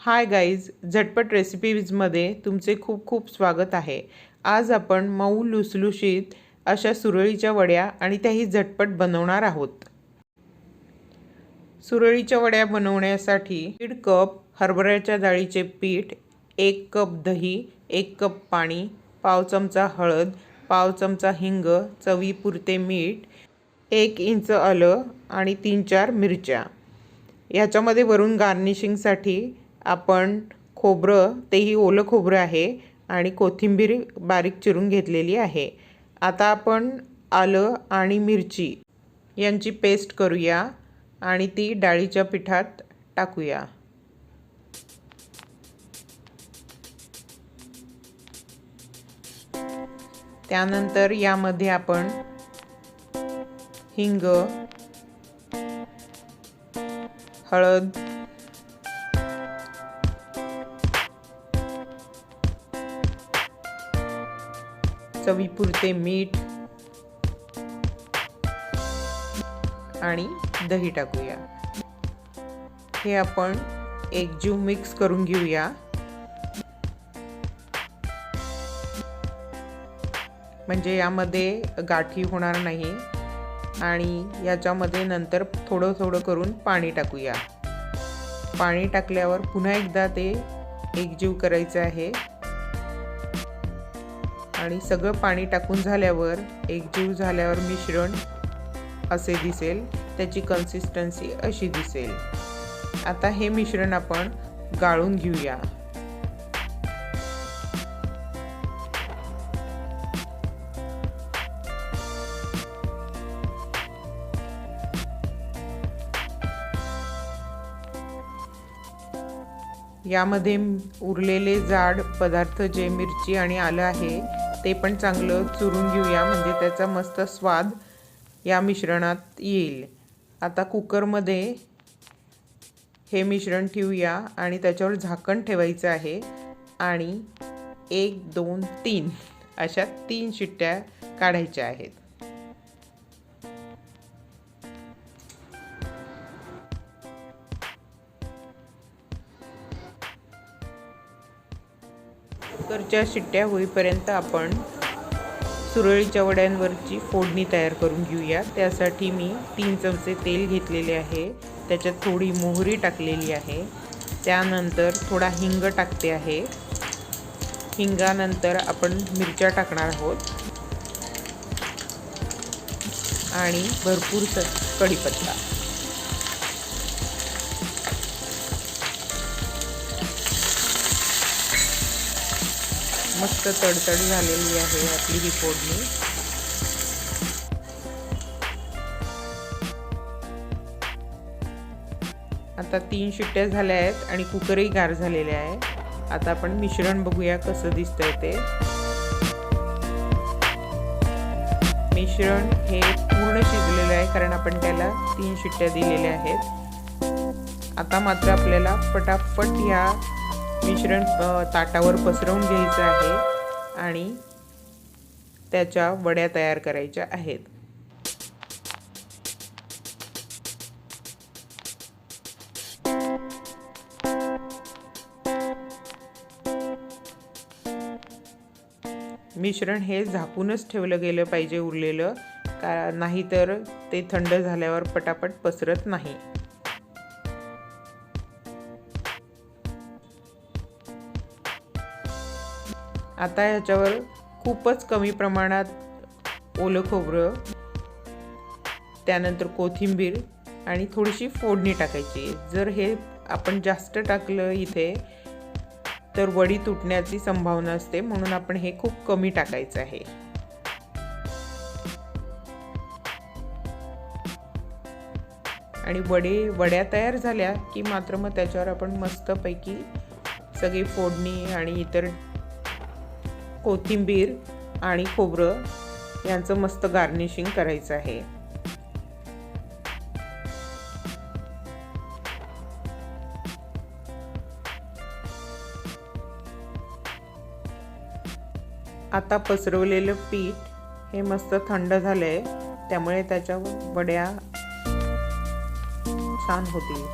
Hi guys झटपट रेसिपीजमध्ये तुमचे खूप खूप स्वागत आहे. आज आपण मऊ लुसलुशीत अशा सुरळीच्या वड्या आणि त्याही झटपट बनवणार आहोत. सुरळीच्या वड्या बनवण्यासाठी दीड कप हरभऱ्याच्या डाळीचे पीठ एक कप दही एक कप पाणी पाव चमचा हळद पाव चमचा हिंग चवीपुरते मीठ एक इंच आलं आणि तीन चार मिरच्या. ह्याच्यामध्ये वरून गार्निशिंगसाठी आपण खोबरं तेही ओलं खोबरं आहे आणि कोथिंबीर बारीक चिरून घेतलेली आहे. आता आपण आलं आणि मिरची यांची पेस्ट करूया आणि ती डाळीच्या पिठात टाकूया. त्यानंतर यामध्ये आपण हिंग हळद चवीपुरते मीठ आणि दही टाकूया. हे आपण एकजीव मिक्स करून घेऊया. म्हणजे यामध्ये गाठी होणार नाही आणि याच्यामध्ये नंतर थोडं थोडं करून पाणी टाकूया. पाणी टाकल्यावर पुन्हा एकदा ते एकजीव करायचं आहे. आणि सगळं पाणी टाकून झाल्यावर एकजीव झाल्यावर मिश्रण असे दिसेल त्याची कन्सिस्टन्सी अशी दिसेल. आता हे मिश्रण आपण गाळून घेऊया. यामध्ये उरलेले जाड पदार्थ जे मिरची आणि आलं आहे ते पण चांगलं चुरून घेऊया. म्हणजे त्याचा मस्त स्वाद या मिश्रणात येईल. आता कुकरमध्ये हे मिश्रण ठेवूया आणि त्याच्यावर झाकण ठेवायचं आहे. आणि एक दोन तीन अशा तीन शिट्ट्या काढायच्या आहेत. कुकरच्या शिट्ट्या होईपर्यंत आपण सुरळीच्या वड्यांवरची फोडणी तयार करून घेऊया. त्यासाठी मी तीन चमचे तेल घेतलेले आहे. त्याच्यात थोडी मोहरी टाकलेली आहे. त्यानंतर थोडा हिंग टाकते आहे. हिंगानंतर आपण मिरच्या टाकणार आहोत. आणि भरपूर स कढीपत्ता. मस्त तडतड झालेली आहे आपली ही फोडणी. आता तीन शिट्ट्या झाल्या आहेत आणि कुकरही गार झालेले आहे. आता आपण मिश्रण बघूया कसं दिसतंय ते. मिश्रण हे पूर्ण शिजलेलं आहे कारण आपण त्याला तीन शिट्ट्या दिलेल्या आहेत. आता मात्र आपल्याला पटापट ह्या मिश्रण ताटावर पसरवून घ्यायचं आहे आणि त्याच्या वड्या तयार करायच्या आहेत. मिश्रण हे झाकूनच ठेवलं गेलं पाहिजे उरलेलं का नाहीतर ते थंड झाल्यावर पटापट पसरत नाही. आता ह्याच्यावर खूपच कमी प्रमाणात ओलं खोबरं त्यानंतर कोथिंबीर आणि थोडीशी फोडणी टाकायची. जर हे आपण जास्त टाकलं इथे तर वडी तुटण्याची संभावना असते म्हणून आपण हे खूप कमी टाकायचं आहे. आणि वडे वड्या तयार झाल्या की मात्र मग त्याच्यावर आपण मस्तपैकी सगळी फोडणी आणि इतर कोथिंबीर आणि खोबरं यांचं मस्त गार्निशिंग करायचं आहे. आता पसरवलेलं पीठ हे मस्त थंड झालं आहे त्यामुळे त्याच्या वड्या छान होतील.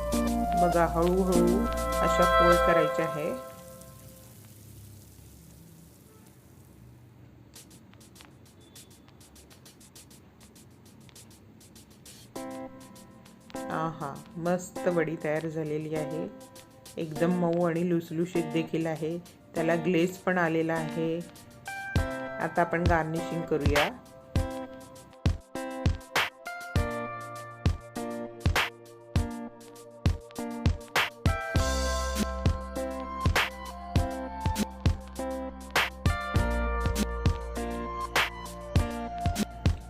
बघा हळूहळू अशा पोळ करायच्या आहे. आहा मस्त वडी तयार झालेली आहे. एकदम मऊ आणि लुसलुशीत देखील आहे. त्याला ग्लेज पण आलेला आहे. आता आपण गार्निशिंग करूया.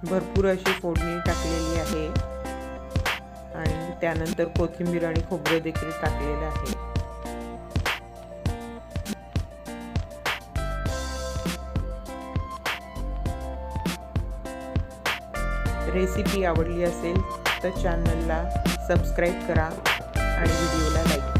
भरपूर अशी फोडणी टाकलेली आहे. त्यानंतर कोथिंबीर आणि खोबरं देखील टाकलेलं आहे. रेसिपी आवडली असेल तर चॅनलला सबस्क्राईब करा आणि व्हिडिओला लाईक करा.